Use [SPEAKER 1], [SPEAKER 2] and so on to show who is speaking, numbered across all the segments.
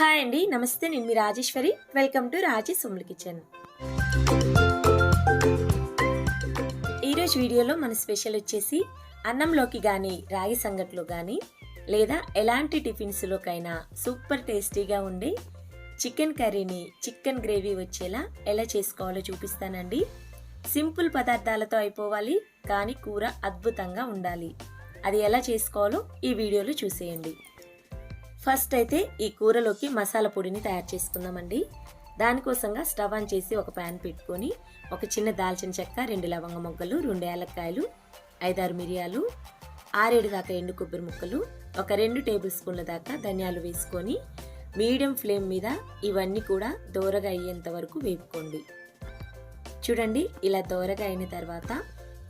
[SPEAKER 1] Hi అండి. నమస్తే నేను మీ Rajeshwari. Welcome to Raji Sommula kitchen ఈరోజు వీడియోలో మన స్పెషల్ వచ్చేసి అన్నంలోకి కానీ రాగి సంగట్లో కానీ లేదా ఎలాంటి టిఫిన్స్లోకైనా సూపర్ టేస్టీగా ఉండే చికెన్ కర్రీని చికెన్ గ్రేవీ వచ్చేలా ఎలా చేసుకోవాలో చూపిస్తానండి. సింపుల్ పదార్థాలతో అయిపోవాలి కానీ కూర అద్భుతంగా ఉండాలి. అది ఎలా చేసుకోవాలో ఈ వీడియోలో చూసేయండి. ఫస్ట్ అయితే ఈ కూరలోకి మసాలా పొడిని తయారు చేసుకుందామండి. దానికోసంగా స్టవ్ ఆన్ చేసి ఒక ప్యాన్ పెట్టుకొని ఒక చిన్న దాల్చిన చెక్క రెండు లవంగ మొగ్గలు రెండు ఏలక్కాయలు ఐదారు మిరియాలు ఆరేడు దాకా ఎండు కొబ్బరి ముక్కలు ఒక రెండు టేబుల్ స్పూన్ల దాకా ధనియాలు వేసుకొని మీడియం ఫ్లేమ్ మీద ఇవన్నీ కూడా దోరగా అయ్యేంత వరకు వేపుకోండి. చూడండి ఇలా దోరగా అయిన తర్వాత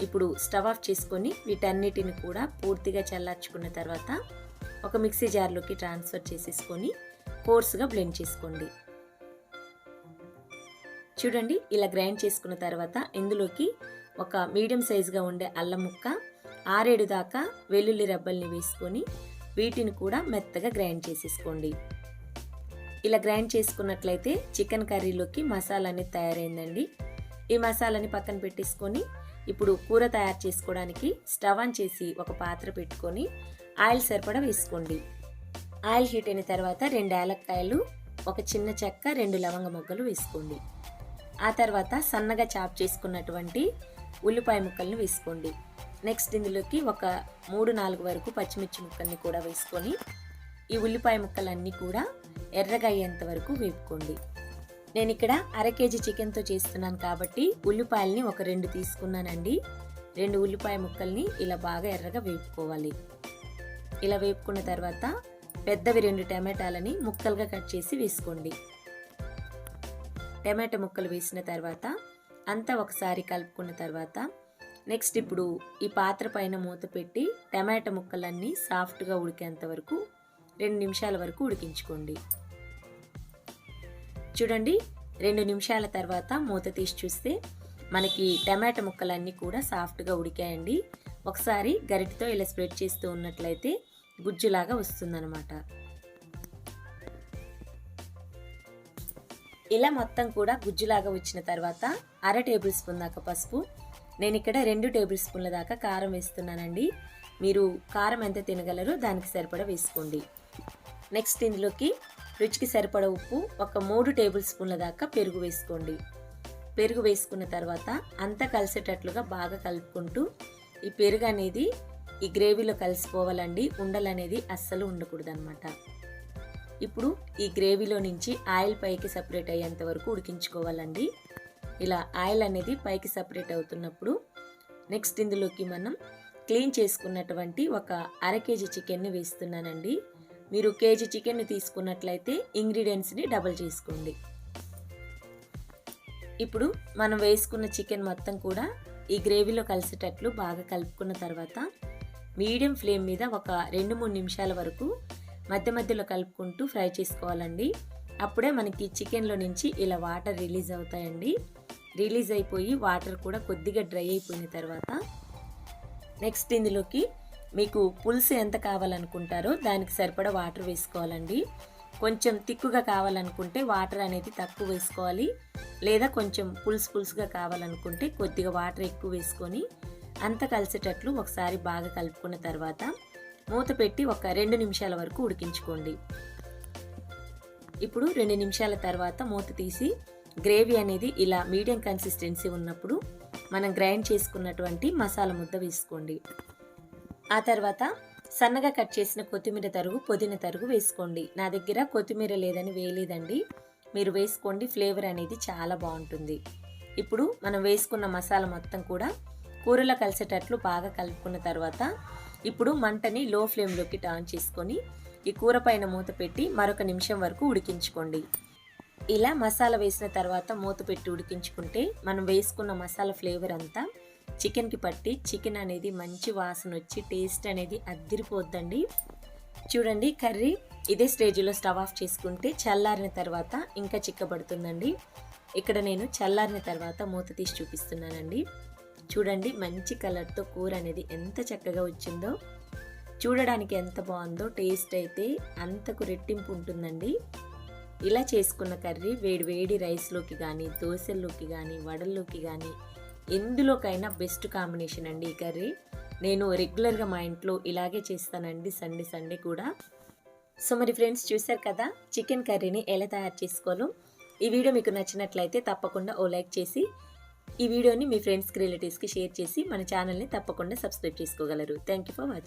[SPEAKER 1] ఇప్పుడు స్టవ్ ఆఫ్ చేసుకొని వీటన్నిటిని కూడా పూర్తిగా చల్లార్చుకున్న తర్వాత ఒక మిక్సీ జార్లోకి ట్రాన్స్ఫర్ చేసేసుకొని కోర్స్గా బ్లెండ్ చేసుకోండి. చూడండి ఇలా గ్రైండ్ చేసుకున్న తర్వాత ఇందులోకి ఒక మీడియం సైజుగా ఉండే అల్లం ముక్క ఆరేడు దాకా వెల్లుల్లి రబ్బల్ని వేసుకొని వీటిని కూడా మెత్తగా గ్రైండ్ చేసేసుకోండి. ఇలా గ్రైండ్ చేసుకున్నట్లయితే చికెన్ కర్రీలోకి మసాలా అనేది తయారైందండి. ఈ మసాలాని పక్కన పెట్టేసుకొని ఇప్పుడు కూర తయారు చేసుకోవడానికి స్టవ్ ఆన్ చేసి ఒక పాత్ర పెట్టుకొని ఆయిల్ సరిపడా వేసుకోండి. ఆయిల్ హీట్ అయిన తర్వాత రెండు ఏలక్కాయలు ఒక చిన్న చెక్క రెండు లవంగ మొగ్గలు వేసుకోండి. ఆ తర్వాత సన్నగా చాప్ చేసుకున్నటువంటి ఉల్లిపాయ ముక్కల్ని వేసుకోండి. నెక్స్ట్ ఇందులోకి ఒక మూడు నాలుగు వరకు పచ్చిమిర్చి ముక్కల్ని కూడా వేసుకొని ఈ ఉల్లిపాయ ముక్కలన్నీ కూడా ఎర్రగా అయ్యేంత వరకు వేపుకోండి. నేను ఇక్కడ అర కేజీ చికెన్తో చేస్తున్నాను కాబట్టి ఉల్లిపాయల్ని ఒక రెండు తీసుకున్నానండి. రెండు ఉల్లిపాయ ముక్కల్ని ఇలా బాగా ఎర్రగా వేపుకోవాలి. ఇలా వేపుకున్న తర్వాత పెద్దవి రెండు టమాటాలని ముక్కలుగా కట్ చేసి వేసుకోండి. టమాటా ముక్కలు వేసిన తర్వాత అంతా ఒకసారి కలుపుకున్న తర్వాత నెక్స్ట్ ఇప్పుడు ఈ పాత్ర పైన మూత పెట్టి టమాటా ముక్కలన్నీ సాఫ్ట్గా ఉడికేంత వరకు రెండు నిమిషాల వరకు ఉడికించుకోండి. చూడండి రెండు నిమిషాల తర్వాత మూత తీసి చూస్తే మనకి టమాటా ముక్కలన్నీ కూడా సాఫ్ట్గా ఉడికాయండి. ఒకసారి గరిటితో ఇలా స్ప్రెడ్ చేస్తూ ఉన్నట్లయితే గుజ్జులాగా వస్తుందనమాట ఇలా మొత్తం కూడా గుజ్జులాగా వచ్చిన తర్వాత అర టేబుల్ స్పూన్ దాకా పసుపు నేను ఇక్కడ రెండు టేబుల్ స్పూన్ల దాకా కారం వేస్తున్నానండి. మీరు కారం ఎంత తినగలరో దానికి సరిపడా వేసుకోండి. నెక్స్ట్ ఇందులోకి రుచికి సరిపడ ఉప్పు ఒక మూడు టేబుల్ స్పూన్ల దాకా పెరుగు వేసుకోండి. పెరుగు వేసుకున్న తర్వాత అంతా కలిసేటట్లుగా బాగా కలుపుకుంటూ ఈ పెరుగు అనేది ఈ గ్రేవీలో కలిసిపోవాలండి. ఉండలు అనేది అస్సలు ఉండకూడదు అనమాట ఇప్పుడు ఈ గ్రేవీలో నుంచి ఆయిల్ పైకి సపరేట్ అయ్యేంత వరకు ఉడికించుకోవాలండి. ఇలా ఆయిల్ అనేది పైకి సపరేట్ అవుతున్నప్పుడు నెక్స్ట్ ఇందులోకి మనం క్లీన్ చేసుకున్నటువంటి ఒక అర కేజీ చికెన్ని వేస్తున్నానండి. మీరు కేజీ చికెన్ తీసుకున్నట్లయితే ఇంగ్రీడియంట్స్ని డబల్ చేసుకోండి. ఇప్పుడు మనం వేసుకున్న చికెన్ మొత్తం కూడా ఈ గ్రేవీలో కలిసేటట్లు బాగా కలుపుకున్న తర్వాత మీడియం ఫ్లేమ్ మీద ఒక రెండు మూడు నిమిషాల వరకు మధ్య మధ్యలో కలుపుకుంటూ ఫ్రై చేసుకోవాలండి. అప్పుడే మనకి చికెన్లో నుంచి ఇలా వాటర్ రిలీజ్ అవుతాయండి. రిలీజ్ అయిపోయి వాటర్ కూడా కొద్దిగా డ్రై అయిపోయిన తర్వాత నెక్స్ట్ ఇందులోకి మీకు పులుసు ఎంత కావాలనుకుంటారో దానికి సరిపడా వాటర్ వేసుకోవాలండి. కొంచెం తిక్కుగా కావాలనుకుంటే వాటర్ అనేది తక్కువ వేసుకోవాలి. లేదా కొంచెం పులుసు పులుసుగా కావాలనుకుంటే కొద్దిగా వాటర్ ఎక్కువ వేసుకొని అంత కలిసేటట్లు ఒకసారి బాగా కలుపుకున్న తర్వాత మూత పెట్టి ఒక రెండు నిమిషాల వరకు ఉడికించుకోండి. ఇప్పుడు రెండు నిమిషాల తర్వాత మూత తీసి గ్రేవీ అనేది ఇలా మీడియం కన్సిస్టెన్సీ ఉన్నప్పుడు మనం గ్రైండ్ చేసుకున్నటువంటి మసాలా ముద్ద వేసుకోండి. ఆ తర్వాత సన్నగా కట్ చేసిన కొత్తిమీర తరుగు పుదీన తరుగు వేసుకోండి. నా దగ్గర కొత్తిమీర లేదని వేయలేదండి. మీరు వేసుకోండి ఫ్లేవర్ అనేది చాలా బాగుంటుంది. ఇప్పుడు మనం వేసుకున్న మసాలా మొత్తం కూడా కూరలో కలిసేటట్లు బాగా కలుపుకున్న తర్వాత ఇప్పుడు మంటని లో ఫ్లేమ్లోకి టర్న్ చేసుకొని ఈ కూర పైన మూత పెట్టి మరొక నిమిషం వరకు ఉడికించుకోండి. ఇలా మసాలా వేసిన తర్వాత మూత పెట్టి ఉడికించుకుంటే మనం వేసుకున్న మసాలా ఫ్లేవర్ అంతా చికెన్కి పట్టి చికెన్ అనేది మంచి వాసన వచ్చి టేస్ట్ అనేది అద్దిరిపోద్దండి. చూడండి కర్రీ ఇదే స్టేజ్లో స్టవ్ ఆఫ్ చేసుకుంటే చల్లారిన తర్వాత ఇంకా చిక్కబడుతుందండి. ఇక్కడ నేను చల్లారిన తర్వాత మూత తీసి చూపిస్తున్నానండి. చూడండి మంచి కలర్తో కూర అనేది ఎంత చక్కగా వచ్చిందో. చూడడానికి ఎంత బాగుందో టేస్ట్ అయితే అంతకు రెట్టింపు ఉంటుందండి. ఇలా చేసుకున్న కర్రీ వేడి వేడి రైస్లోకి కానీ దోశల్లోకి కానీ వడల్లోకి కానీ ఎందులోకైనా బెస్ట్ కాంబినేషన్ అండి ఈ కర్రీ. నేను రెగ్యులర్గా మా ఇంట్లో ఇలాగే చేస్తానండి సండే సండే కూడా. సో మరి ఫ్రెండ్స్ చూశారు కదా చికెన్ కర్రీని ఎలా తయారు చేసుకోవాలో. ఈ వీడియో మీకు నచ్చినట్లయితే తప్పకుండా ఓ లైక్ చేసి ఈ వీడియోని మీ ఫ్రెండ్స్కి రిలేటివ్స్కి షేర్ చేసి మన ఛానల్ని తప్పకుండా సబ్స్క్రైబ్ చేసుకోగలరు. Thank you for watching.